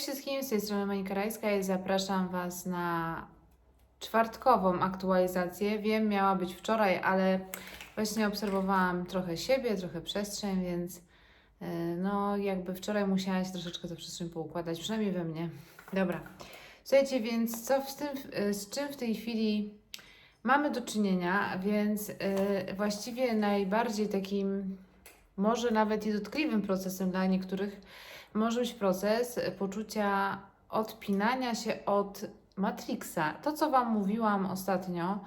Cześć wszystkim, z tej strony Monika Rajska i zapraszam Was na czwartkową aktualizację. Wiem, miała być wczoraj, ale właśnie obserwowałam trochę siebie, trochę przestrzeń, więc yy, no jakby wczoraj musiała się troszeczkę ta przestrzeń poukładać, przynajmniej we mnie. Dobra. Słuchajcie, więc co w tym, yy, z czym w tej chwili mamy do czynienia, więc yy, właściwie najbardziej takim, może nawet i dotkliwym procesem dla niektórych może być proces poczucia odpinania się od Matrixa. To, co Wam mówiłam ostatnio,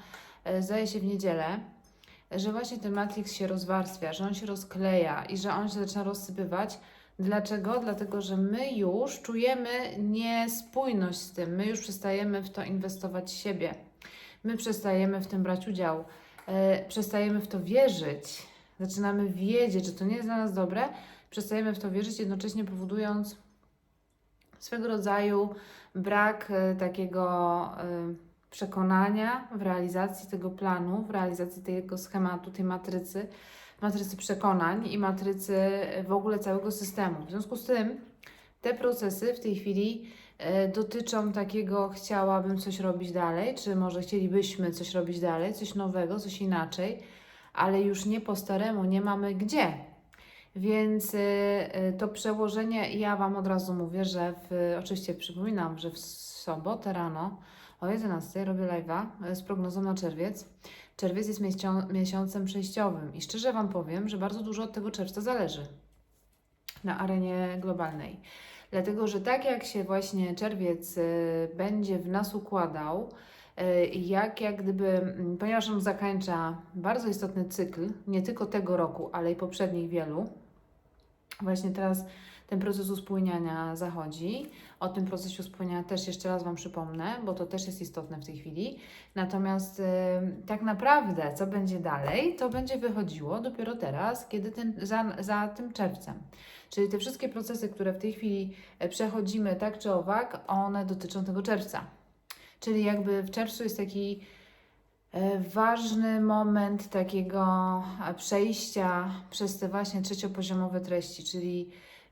e, zdaje się w niedzielę, że właśnie ten Matrix się rozwarstwia, że on się rozkleja i że on się zaczyna rozsypywać. Dlaczego? Dlatego, że my już czujemy niespójność z tym, my już przestajemy w to inwestować siebie, my przestajemy w tym brać udział, e, przestajemy w to wierzyć, zaczynamy wiedzieć, że to nie jest dla nas dobre, przestajemy w to wierzyć, jednocześnie powodując swego rodzaju brak e, takiego e, przekonania w realizacji tego planu, w realizacji tego schematu, tej matrycy, matrycy przekonań i matrycy w ogóle całego systemu. W związku z tym te procesy w tej chwili e, dotyczą takiego chciałabym coś robić dalej, czy może chcielibyśmy coś robić dalej, coś nowego, coś inaczej, ale już nie po staremu, nie mamy gdzie. Więc y, y, to przełożenie, ja Wam od razu mówię, że w, oczywiście przypominam, że w sobotę rano o 11 robię live'a y, z prognozą na czerwiec. Czerwiec jest miesią- miesiącem przejściowym i szczerze Wam powiem, że bardzo dużo od tego czerwca zależy na arenie globalnej. Dlatego, że tak jak się właśnie czerwiec będzie w nas układał, jak, jak gdyby, mm, ponieważ on zakończa bardzo istotny cykl, nie tylko tego roku, ale i poprzednich wielu, Właśnie teraz ten proces uspójniania zachodzi. O tym procesie uspójniania też jeszcze raz Wam przypomnę, bo to też jest istotne w tej chwili. Natomiast y, tak naprawdę, co będzie dalej, to będzie wychodziło dopiero teraz, kiedy ten, za, za tym czerwcem. Czyli te wszystkie procesy, które w tej chwili e, przechodzimy tak czy owak, one dotyczą tego czerwca. Czyli jakby w czerwcu jest taki ważny moment takiego e, przejścia przez te właśnie trzeciopoziomowe treści, czyli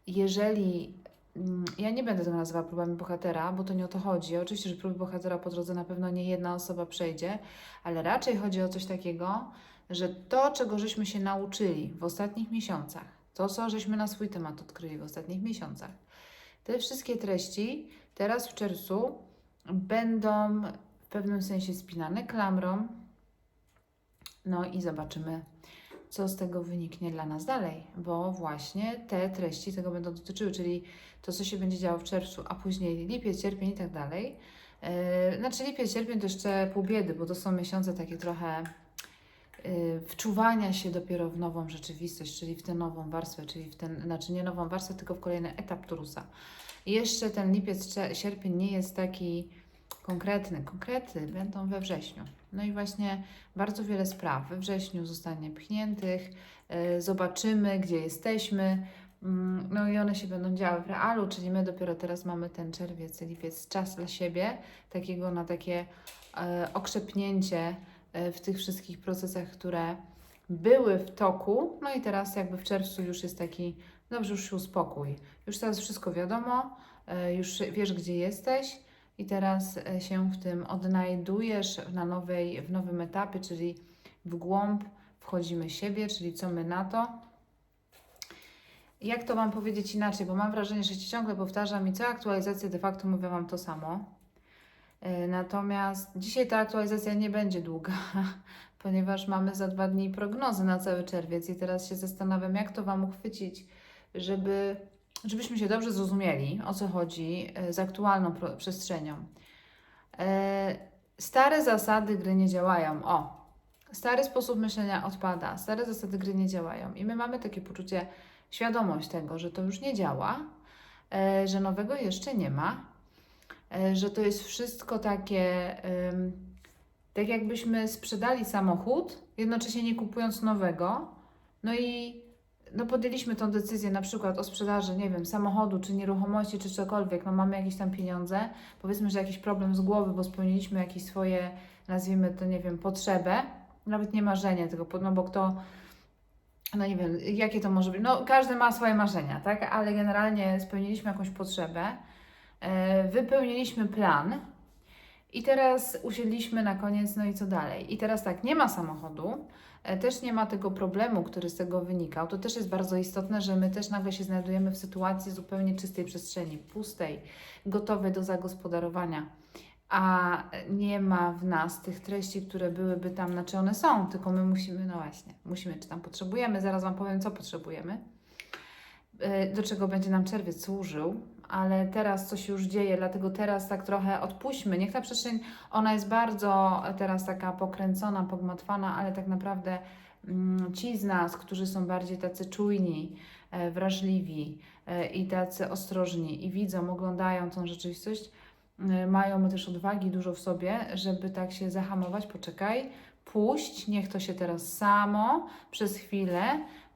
jeżeli mm, ja nie będę tego nazywała próbami bohatera, bo to nie o to chodzi. Oczywiście, że próby bohatera po drodze na pewno nie jedna osoba przejdzie, ale raczej chodzi o coś takiego, że to, czego żeśmy się nauczyli w ostatnich miesiącach, to, co żeśmy na swój temat odkryli w ostatnich miesiącach, te wszystkie treści teraz w czerwcu będą pewnym sensie spinane klamrą. No i zobaczymy, co z tego wyniknie dla nas dalej, bo właśnie te treści tego będą dotyczyły, czyli to, co się będzie działo w czerwcu, a później lipiec, sierpień i tak dalej. Yy, Znaczy lipiec, sierpień to jeszcze pół biedy, bo to są miesiące takie trochę yy, wczuwania się dopiero w nową rzeczywistość, czyli w tę nową warstwę, czyli w ten, znaczy nie nową warstwę, tylko w kolejny etap Turusa. Jeszcze ten lipiec, sierpień nie jest taki konkretny. Konkrety będą we wrześniu. No i właśnie bardzo wiele spraw we wrześniu zostanie pchniętych. Yy, Zobaczymy, gdzie jesteśmy. Mm, No i one się będą działy w realu, czyli my dopiero teraz mamy ten czerwiec, lipiec, czas dla siebie, takiego na takie e, okrzepnięcie e, w tych wszystkich procesach, które były w toku. No i teraz jakby w czerwcu już jest taki, dobrze, już się uspokój. Już teraz wszystko wiadomo, e, już wiesz, gdzie jesteś i teraz e, się w tym odnajdujesz na nowej, w nowym etapie, czyli w głąb wchodzimy siebie, czyli co my na to. Jak to Wam powiedzieć inaczej, bo mam wrażenie, że się ciągle powtarzam i co aktualizację de facto mówię Wam to samo. E, Natomiast dzisiaj ta aktualizacja nie będzie długa, ponieważ mamy za dwa dni prognozy na cały czerwiec i teraz się zastanawiam, jak to Wam uchwycić, żeby, żebyśmy się dobrze zrozumieli, o co chodzi e, z aktualną przestrzenią. E, Stare zasady gry nie działają. O, stary sposób myślenia odpada, stare zasady gry nie działają i my mamy takie poczucie, świadomość tego, że to już nie działa, e, że nowego jeszcze nie ma, że to jest wszystko takie, tak jakbyśmy sprzedali samochód, jednocześnie nie kupując nowego, no i no podjęliśmy tą decyzję na przykład o sprzedaży, nie wiem, samochodu, czy nieruchomości, czy cokolwiek, no mamy jakieś tam pieniądze, powiedzmy, że jakiś problem z głowy, bo spełniliśmy jakieś swoje, nazwijmy to, nie wiem, potrzebę, nawet nie marzenie, po- no bo kto, no nie wiem, jakie to może być, no każdy ma swoje marzenia, tak, ale generalnie spełniliśmy jakąś potrzebę, E, Wypełniliśmy plan i teraz usiedliśmy na koniec, no i co dalej? I teraz tak, nie ma samochodu, e, też nie ma tego problemu, który z tego wynikał. To też jest bardzo istotne, że my też nagle się znajdujemy w sytuacji zupełnie czystej przestrzeni, pustej, gotowej do zagospodarowania. A nie ma w nas tych treści, które byłyby tam, znaczy one są, tylko my musimy, no właśnie, musimy, czy tam potrzebujemy, zaraz Wam powiem, co potrzebujemy, e, do czego będzie nam czerwiec służył, ale teraz coś już dzieje, dlatego teraz tak trochę odpuśćmy. Niech ta przestrzeń, ona jest bardzo teraz taka pokręcona, pogmatwana, ale tak naprawdę mm, ci z nas, którzy są bardziej tacy czujni, e, wrażliwi e, i tacy ostrożni i widzą, oglądają tą rzeczywistość, e, mają też odwagi dużo w sobie, żeby tak się zahamować, poczekaj, puść, niech to się teraz samo przez chwilę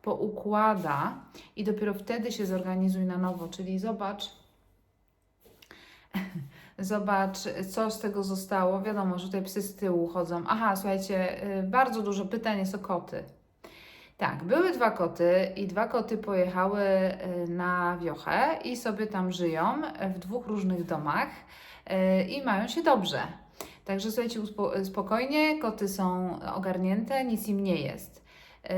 poukłada i dopiero wtedy się zorganizuj na nowo, czyli zobacz, Zobacz, co z tego zostało. Wiadomo, że tutaj psy z tyłu chodzą. Aha, słuchajcie, y, bardzo dużo pytań jest o koty. Tak, były dwa koty i dwa koty pojechały y, na wiochę i sobie tam żyją w dwóch różnych domach y, i mają się dobrze. Także słuchajcie, spokojnie, koty są ogarnięte, nic im nie jest. Yy,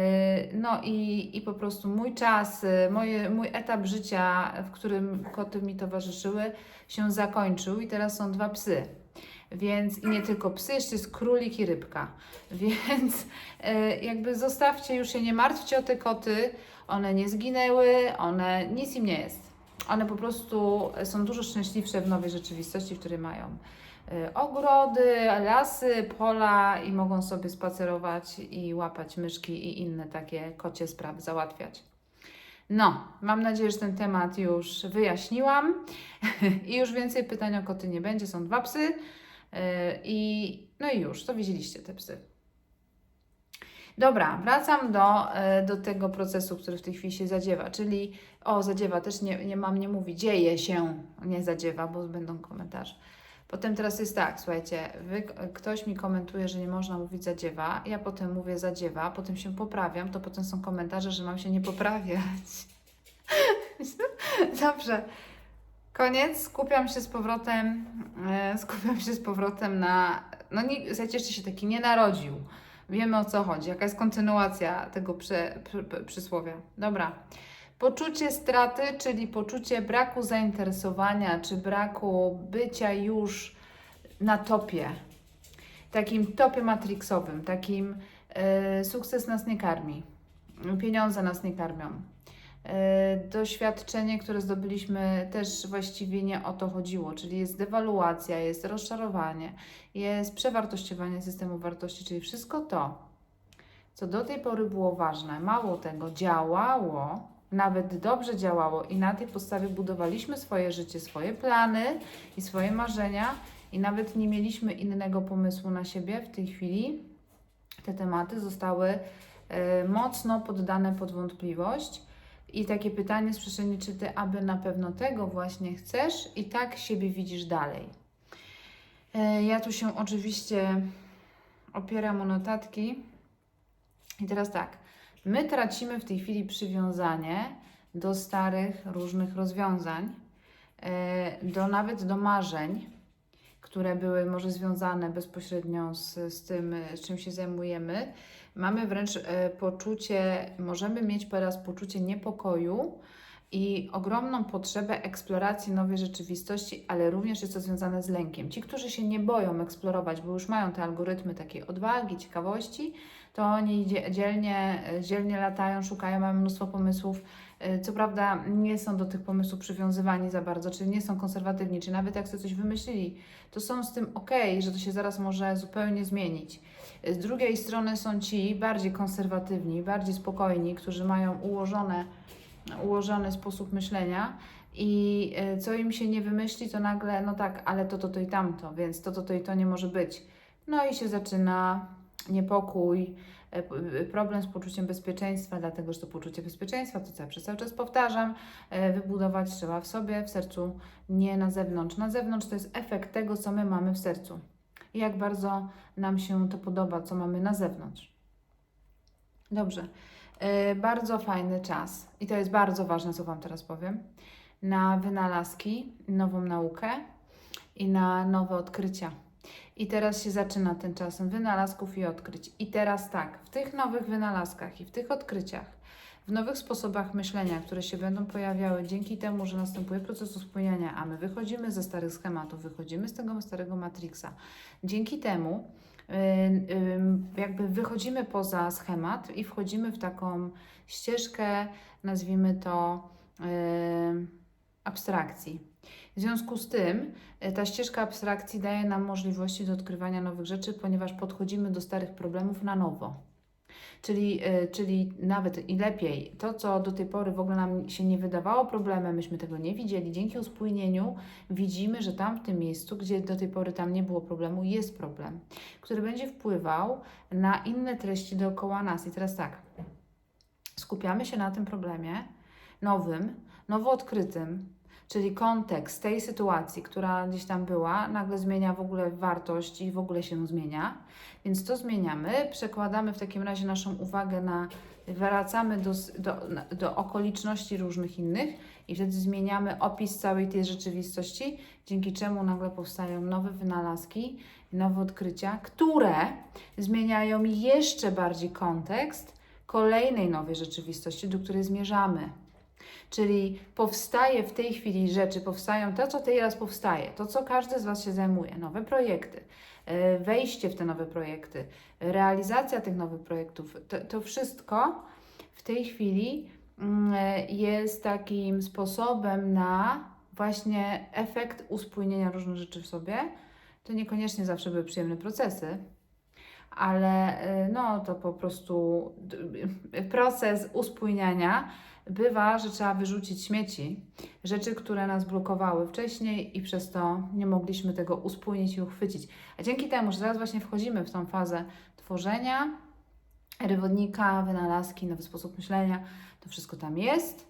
No i, i po prostu mój czas, yy, moje, mój etap życia, w którym koty mi towarzyszyły, się zakończył i teraz są dwa psy. Więc i nie tylko psy, jeszcze jest królik i rybka. Więc yy, jakby zostawcie, już się nie martwcie o te koty. One nie zginęły, one nic im nie jest. One po prostu są dużo szczęśliwsze w nowej rzeczywistości, w której mają y, ogrody, lasy, pola i mogą sobie spacerować i łapać myszki i inne takie kocie sprawy załatwiać. No, mam nadzieję, że ten temat już wyjaśniłam i już więcej pytań o koty nie będzie. Są dwa psy y, i no i już, to widzieliście te psy. Dobra, wracam do, e, do tego procesu, który w tej chwili się zadziewa, czyli o, zadziewa, też nie, nie mam nie mówić, dzieje się, nie zadziewa, bo będą komentarze. Potem teraz jest tak, słuchajcie, wy, ktoś mi komentuje, że nie można mówić zadziewa, ja potem mówię zadziewa, potem się poprawiam, to potem są komentarze, że mam się nie poprawiać. Dobrze. Koniec, skupiam się z powrotem, e, skupiam się z powrotem na, no nie, słuchajcie, jeszcze się taki nie narodził. Wiemy o co chodzi, jaka jest kontynuacja tego przy, przy, przy, przysłowia. Dobra. Poczucie straty, czyli poczucie braku zainteresowania, czy braku bycia już na topie. Takim topie matrixowym, takim e, sukces nas nie karmi, pieniądze nas nie karmią. E, doświadczenie, które zdobyliśmy, też właściwie nie o to chodziło, czyli jest dewaluacja, jest rozczarowanie, jest przewartościowanie systemu wartości, czyli wszystko to, co do tej pory było ważne, mało tego, działało, nawet dobrze działało i na tej podstawie budowaliśmy swoje życie, swoje plany i swoje marzenia i nawet nie mieliśmy innego pomysłu na siebie w tej chwili. Te tematy zostały e, mocno poddane pod wątpliwość. I takie pytanie z przestrzeni, czy ty aby na pewno tego właśnie chcesz i tak siebie widzisz dalej. E, Ja tu się oczywiście opieram o notatki. I teraz tak, my tracimy w tej chwili przywiązanie do starych, różnych rozwiązań, e, do nawet do marzeń, które były może związane bezpośrednio z, z tym, z czym się zajmujemy. Mamy wręcz e, poczucie, możemy mieć teraz poczucie niepokoju i ogromną potrzebę eksploracji nowej rzeczywistości, ale również jest to związane z lękiem. Ci, którzy się nie boją eksplorować, bo już mają te algorytmy takiej odwagi, ciekawości, to oni dzie- dzielnie, dzielnie latają, szukają, mają mnóstwo pomysłów. E, Co prawda nie są do tych pomysłów przywiązywani za bardzo, czyli nie są konserwatywni, czy nawet jak sobie coś wymyślili, to są z tym ok, że to się zaraz może zupełnie zmienić. E, Z drugiej strony są ci bardziej konserwatywni, bardziej spokojni, którzy mają ułożone, ułożony sposób myślenia i e, co im się nie wymyśli, to nagle, no tak, ale to, to, to i tamto, więc to, to, to i to nie może być. No i się zaczyna niepokój, e, e, problem z poczuciem bezpieczeństwa, dlatego że to poczucie bezpieczeństwa, to co ja przez cały czas powtarzam, e, wybudować trzeba w sobie, w sercu, nie na zewnątrz. Na zewnątrz to jest efekt tego, co my mamy w sercu. I jak bardzo nam się to podoba, co mamy na zewnątrz. Dobrze. Bardzo fajny czas i to jest bardzo ważne, co Wam teraz powiem. na wynalazki, nową naukę i na nowe odkrycia. I teraz się zaczyna ten czas wynalazków i odkryć. I teraz tak, w tych nowych wynalazkach i w tych odkryciach, w nowych sposobach myślenia, które się będą pojawiały dzięki temu, że następuje proces uspójniania, a my wychodzimy ze starych schematów, wychodzimy z tego starego Matrixa. Dzięki temu y, y, jakby wychodzimy poza schemat i wchodzimy w taką ścieżkę, nazwijmy to y, abstrakcji. W związku z tym y, ta ścieżka abstrakcji daje nam możliwości do odkrywania nowych rzeczy, ponieważ podchodzimy do starych problemów na nowo. Czyli, y, czyli nawet i lepiej, to co do tej pory w ogóle nam się nie wydawało problemem, myśmy tego nie widzieli, dzięki uspójnieniu widzimy, że tam w tym miejscu, gdzie do tej pory tam nie było problemu, jest problem, który będzie wpływał na inne treści dookoła nas. I teraz tak, skupiamy się na tym problemie nowym, nowo odkrytym, czyli kontekst tej sytuacji, która gdzieś tam była, nagle zmienia w ogóle wartość i w ogóle się zmienia. Więc to zmieniamy, przekładamy w takim razie naszą uwagę na, wracamy do, do, do okoliczności różnych innych i wtedy zmieniamy opis całej tej rzeczywistości, dzięki czemu nagle powstają nowe wynalazki, nowe odkrycia, które zmieniają jeszcze bardziej kontekst kolejnej nowej rzeczywistości, do której zmierzamy. Czyli powstaje w tej chwili rzeczy, powstają to, co teraz powstaje, to, co każdy z Was się zajmuje, nowe projekty, e, wejście w te nowe projekty, realizacja tych nowych projektów, to, to wszystko w tej chwili mm, e, jest takim sposobem na właśnie efekt uspójnienia różnych rzeczy w sobie. To niekoniecznie zawsze były przyjemne procesy, ale e, no to po prostu proces uspójniania bywa, że trzeba wyrzucić śmieci, rzeczy, które nas blokowały wcześniej i przez to nie mogliśmy tego uspójnić i uchwycić. A dzięki temu, że teraz właśnie wchodzimy w tą fazę tworzenia, rywodnika, wynalazki, nowy sposób myślenia, to wszystko tam jest,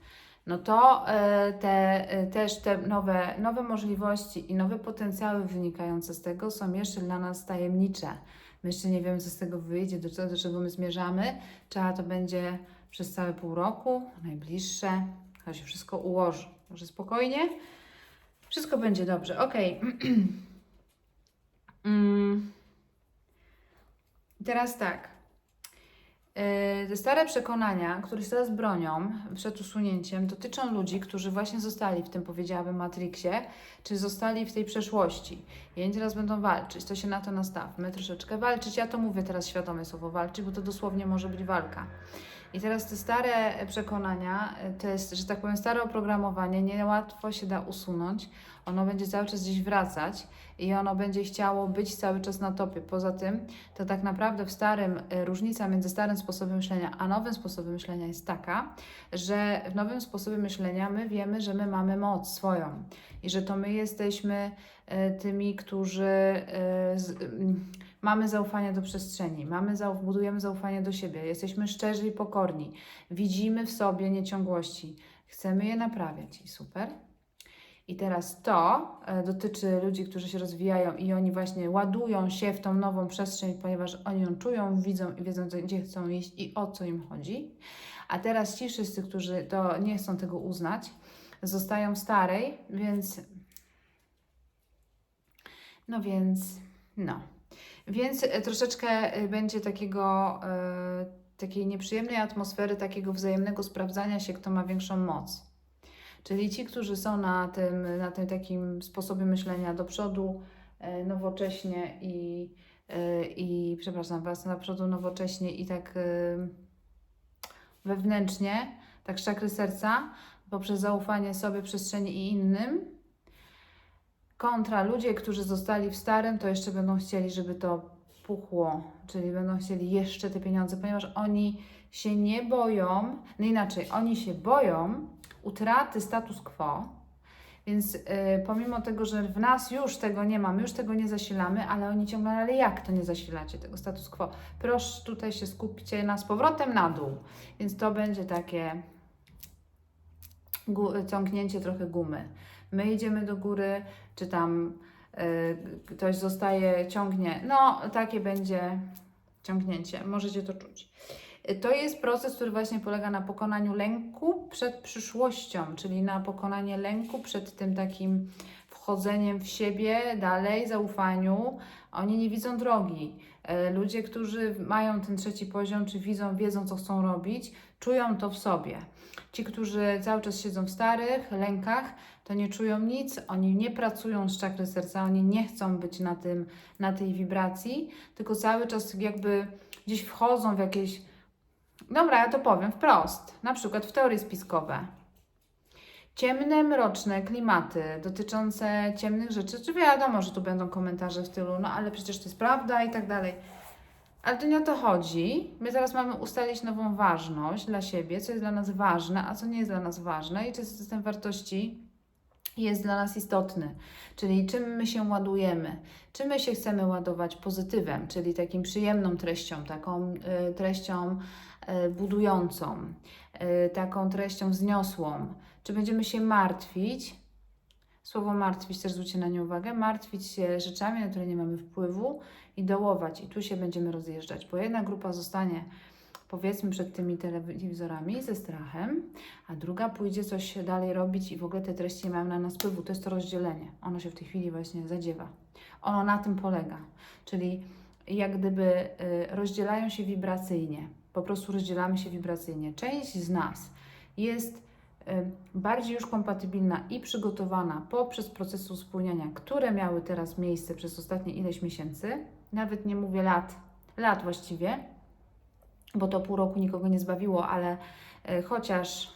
no to e, te, e, też te nowe, nowe możliwości i nowe potencjały wynikające z tego są jeszcze dla nas tajemnicze. My jeszcze nie wiemy, co z tego wyjdzie, do, do czego my zmierzamy. Trzeba to będzie przez całe pół roku, najbliższe. To się wszystko ułoży. Może spokojnie. Wszystko będzie dobrze. Ok. mm. Teraz tak. Yy, te stare przekonania, które się teraz bronią przed usunięciem, dotyczą ludzi, którzy właśnie zostali w tym, powiedziałabym, Matrixie, czy zostali w tej przeszłości. I oni teraz będą walczyć, to się na to nastawmy, troszeczkę walczyć. Ja to mówię teraz świadome słowo walczyć, bo to dosłownie może być walka. I teraz te stare przekonania, to jest, że tak powiem, stare oprogramowanie, niełatwo się da usunąć. Ono będzie cały czas gdzieś wracać i ono będzie chciało być cały czas na topie. Poza tym, to tak naprawdę w starym, e, różnica między starym sposobem myślenia a nowym sposobem myślenia jest taka, że w nowym sposobie myślenia my wiemy, że my mamy moc swoją i że to my jesteśmy e, tymi, którzy e, mamy zaufanie do przestrzeni, mamy budujemy zaufanie do siebie, jesteśmy szczerzy i pokorni, widzimy w sobie nieciągłości, chcemy je naprawiać i super. I teraz to e, dotyczy ludzi, którzy się rozwijają i oni właśnie ładują się w tą nową przestrzeń, ponieważ oni ją czują, widzą i wiedzą, gdzie chcą iść i o co im chodzi. A teraz ci wszyscy, którzy to nie chcą tego uznać, zostają starej, więc. No więc, no. Więc e, troszeczkę e, będzie takiego, e, takiej nieprzyjemnej atmosfery, takiego wzajemnego sprawdzania się, kto ma większą moc. Czyli ci, którzy są na tym, na tym takim sposobie myślenia do przodu, nowocześnie i, i przepraszam Was, na przodu nowocześnie i tak wewnętrznie, tak z czakry serca, poprzez zaufanie sobie, przestrzeni i innym, Kontra ludzie, którzy zostali w starym, to jeszcze będą chcieli, żeby to puchło, czyli będą chcieli jeszcze te pieniądze, ponieważ oni się nie boją, no inaczej, oni się boją utraty status quo, więc yy, pomimo tego, że w nas już tego nie mamy, już tego nie zasilamy, ale oni ciągle, ale jak to nie zasilacie tego status quo? Proszę tutaj się skupcie na z powrotem na dół. Więc to będzie takie ciągnięcie trochę gumy my idziemy do góry, czy tam y, ktoś zostaje, ciągnie. No, takie będzie ciągnięcie, możecie to czuć. Y, To jest proces, który właśnie polega na pokonaniu lęku przed przyszłością, czyli na pokonanie lęku przed tym takim wchodzeniem w siebie dalej, zaufaniu. Oni nie widzą drogi. E, Ludzie, którzy mają ten trzeci poziom, czy widzą, wiedzą, co chcą robić, czują to w sobie. Ci, którzy cały czas siedzą w starych lękach, to nie czują nic, oni nie pracują z czakry serca, oni nie chcą być na, tym, na tej wibracji, tylko cały czas jakby gdzieś wchodzą w jakieś. Dobra, ja to powiem wprost, na przykład w teorie spiskowe. Ciemne, mroczne klimaty dotyczące ciemnych rzeczy, czy wiadomo, że tu będą komentarze w stylu, no ale przecież to jest prawda i tak dalej. Ale to nie o to chodzi. My teraz mamy ustalić nową ważność dla siebie, co jest dla nas ważne, a co nie jest dla nas ważne i czy system wartości jest dla nas istotny, czyli czym my się ładujemy, czy my się chcemy ładować pozytywem, czyli takim przyjemną treścią, taką y, treścią y, budującą, y, taką treścią wzniosłą, czy będziemy się martwić, słowo martwić też zwróćcie na nie uwagę, martwić się rzeczami, na które nie mamy wpływu i dołować. I tu się będziemy rozjeżdżać, bo jedna grupa zostanie powiedzmy przed tymi telewizorami ze strachem, a druga pójdzie coś dalej robić i w ogóle te treści nie mają na nas wpływu. To jest to rozdzielenie. Ono się w tej chwili właśnie zadziewa. Ono na tym polega. Czyli jak gdyby y, rozdzielają się wibracyjnie. Po prostu rozdzielamy się wibracyjnie. Część z nas jest y, bardziej już kompatybilna i przygotowana poprzez procesy uspójniania, które miały teraz miejsce przez ostatnie ileś miesięcy, nawet nie mówię lat, lat właściwie, bo to pół roku nikogo nie zbawiło, ale e, chociaż,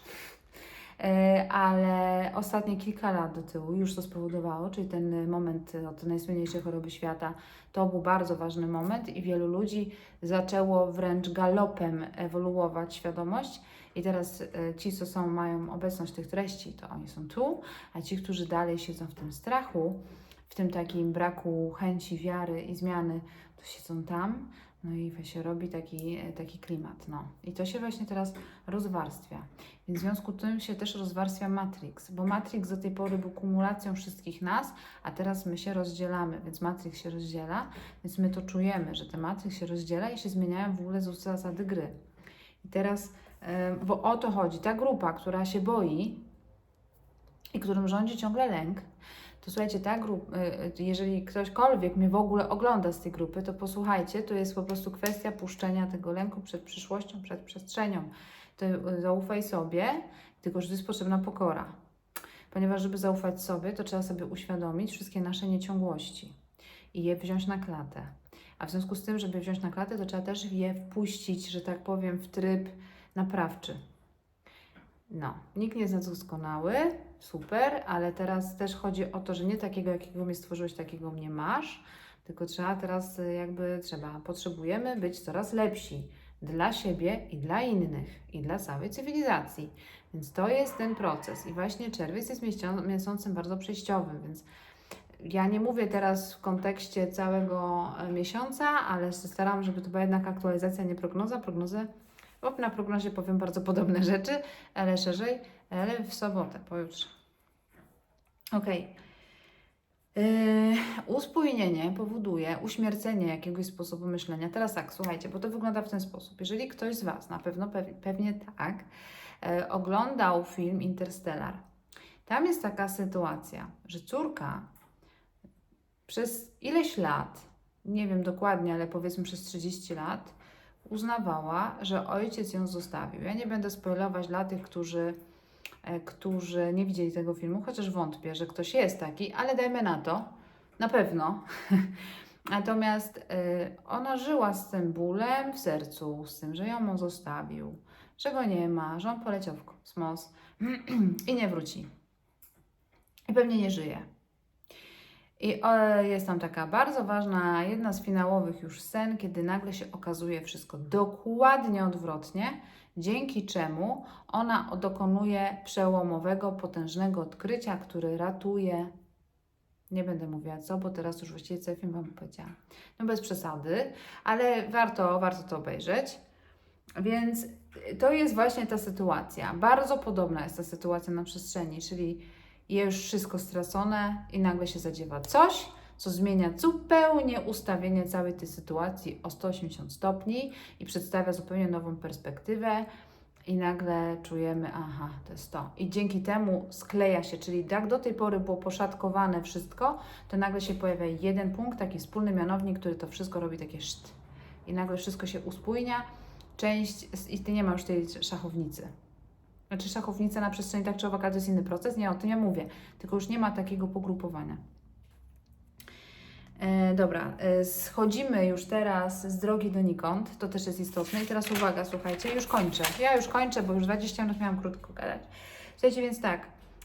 e, ale ostatnie kilka lat do tyłu już to spowodowało, czyli ten moment od najsłynniejszej choroby świata, to był bardzo ważny moment i wielu ludzi zaczęło wręcz galopem ewoluować świadomość. I teraz e, ci, co są, mają obecność tych treści, to oni są tu, a ci, którzy dalej siedzą w tym strachu, w tym takim braku chęci, wiary i zmiany, to siedzą tam, no i się robi taki, taki klimat. No. I to się właśnie teraz rozwarstwia. Więc w związku z tym się też rozwarstwia Matrix, bo Matrix do tej pory był kumulacją wszystkich nas, a teraz my się rozdzielamy, więc Matrix się rozdziela, więc my to czujemy, że ten Matrix się rozdziela i się zmieniają w ogóle zasady gry. I teraz, e, bo o to chodzi, ta grupa, która się boi i którym rządzi ciągle lęk, to słuchajcie, ta grupa, jeżeli ktośkolwiek mnie w ogóle ogląda z tej grupy, to posłuchajcie, to jest po prostu kwestia puszczenia tego lęku przed przyszłością, przed przestrzenią. To y, zaufaj sobie, tylko że jest potrzebna pokora. Ponieważ, żeby zaufać sobie, to trzeba sobie uświadomić wszystkie nasze nieciągłości i je wziąć na klatę. A w związku z tym, żeby wziąć na klatę, to trzeba też je wpuścić, że tak powiem, w tryb naprawczy. No, nikt nie jest doskonały, super, ale teraz też chodzi o to, że nie takiego, jakiego mnie stworzyłeś, takiego mnie masz, tylko trzeba teraz y, jakby, trzeba, potrzebujemy być coraz lepsi dla siebie i dla innych, i dla całej cywilizacji. Więc to jest ten proces. I właśnie czerwiec jest miesią- miesiącem bardzo przejściowym, więc ja nie mówię teraz w kontekście całego e, miesiąca, ale się staram, żeby to była jednak aktualizacja, nie prognoza. Prognozę bo na prognozie powiem bardzo podobne rzeczy, ale szerzej, ale w sobotę, pojutrze. Ok. Yy, uspójnienie powoduje uśmiercenie jakiegoś sposobu myślenia. Teraz tak, słuchajcie, bo to wygląda w ten sposób. Jeżeli ktoś z Was, na pewno pew- pewnie tak, e, oglądał film Interstellar, tam jest taka sytuacja, że córka przez ileś lat, nie wiem dokładnie, ale powiedzmy przez 30 lat, uznawała, że ojciec ją zostawił. Ja nie będę spoilować dla tych, którzy, e, którzy nie widzieli tego filmu, chociaż wątpię, że ktoś jest taki, ale dajmy na to, na pewno. Natomiast y, ona żyła z tym bólem w sercu, z tym, że ją on zostawił, że go nie ma, że on poleciał w kosmos i nie wróci. I pewnie nie żyje. I e, jest tam taka bardzo ważna, jedna z finałowych już scen, kiedy nagle się okazuje wszystko dokładnie odwrotnie, dzięki czemu ona dokonuje przełomowego, potężnego odkrycia, który ratuje. Nie będę mówiła co, bo teraz już właściwie cały film Wam powiedziałam. No bez przesady, ale warto, warto to obejrzeć. Więc to jest właśnie ta sytuacja. Bardzo podobna jest ta sytuacja na przestrzeni, czyli jest już wszystko stracone i nagle się zadziewa coś, co zmienia zupełnie ustawienie całej tej sytuacji o 180 stopni i przedstawia zupełnie nową perspektywę. I nagle czujemy, aha, to jest to. I dzięki temu skleja się, czyli jak do tej pory było poszatkowane wszystko, to nagle się pojawia jeden punkt, taki wspólny mianownik, który to wszystko robi takie szt. I nagle wszystko się uspójnia, część, i ty nie ma już tej szachownicy. Znaczy szachownica na przestrzeni tak czy owak, to jest inny proces, nie o tym ja mówię, tylko już nie ma takiego pogrupowania. E, dobra, e, schodzimy już teraz z drogi donikąd, to też jest istotne. I teraz uwaga, słuchajcie, już kończę. Ja już kończę, bo już 20 minut miałam krótko gadać. Słuchajcie, więc tak,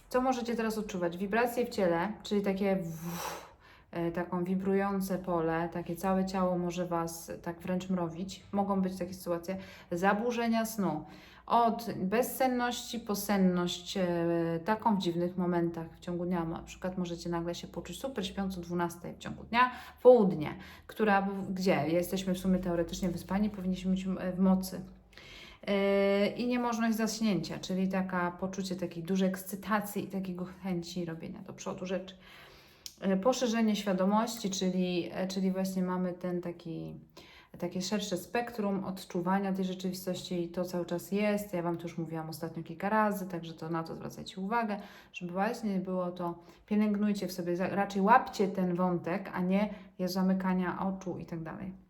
co możecie teraz odczuwać? Wibracje w ciele, czyli takie e, taką wibrujące pole, takie całe ciało może Was tak wręcz mrowić. Mogą być takie sytuacje. Zaburzenia snu. Od bezsenności po senność, e, taką w dziwnych momentach w ciągu dnia. Na przykład możecie nagle się poczuć super śpiąc o 12 w ciągu dnia, południe, która, gdzie jesteśmy w sumie teoretycznie wyspani, powinniśmy być e, w mocy. Yy, I niemożność zaśnięcia, czyli taka poczucie takiej dużej ekscytacji i takiego chęci robienia do przodu rzeczy. Poszerzenie świadomości, czyli, e, czyli właśnie mamy ten taki takie szersze spektrum odczuwania tej rzeczywistości i to cały czas jest. Ja Wam to już mówiłam ostatnio kilka razy, także to na to zwracajcie uwagę, żeby właśnie było to, pielęgnujcie w sobie, raczej łapcie ten wątek, a nie zamykania oczu i tak dalej.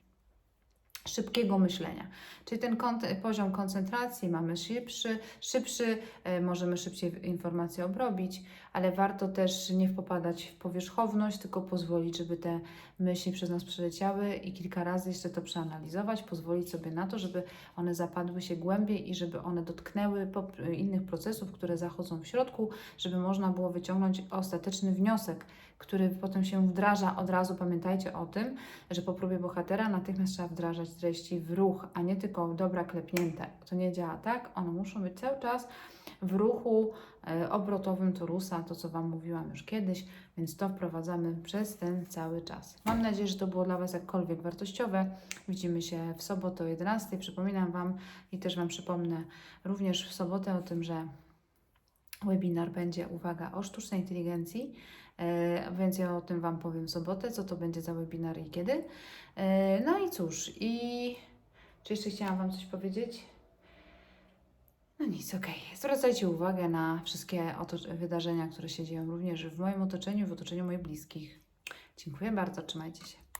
Szybkiego myślenia, czyli ten kont- poziom koncentracji mamy szybszy, szybszy, e, możemy szybciej informacje obrobić, ale warto też nie popadać w powierzchowność, tylko pozwolić, żeby te myśli przez nas przeleciały i kilka razy jeszcze to przeanalizować, pozwolić sobie na to, żeby one zapadły się głębiej i żeby one dotknęły pop- innych procesów, które zachodzą w środku, żeby można było wyciągnąć ostateczny wniosek, który potem się wdraża od razu. Pamiętajcie o tym, że po próbie bohatera natychmiast trzeba wdrażać treści w ruch, a nie tylko dobra klepnięte. To nie działa tak, one muszą być cały czas w ruchu e, obrotowym torusa, to co Wam mówiłam już kiedyś, więc to wprowadzamy przez ten cały czas. Mam nadzieję, że to było dla Was jakkolwiek wartościowe. Widzimy się w sobotę o 11. Przypominam Wam i też Wam przypomnę również w sobotę o tym, że webinar będzie, uwaga, o sztucznej inteligencji. E, Więc ja o tym Wam powiem w sobotę, co to będzie za webinar i kiedy. E, No i cóż, i czy jeszcze chciałam Wam coś powiedzieć? No nic, okej. Zwracajcie uwagę na wszystkie wydarzenia, które się dzieją również w moim otoczeniu, w otoczeniu moich bliskich. Dziękuję bardzo, trzymajcie się.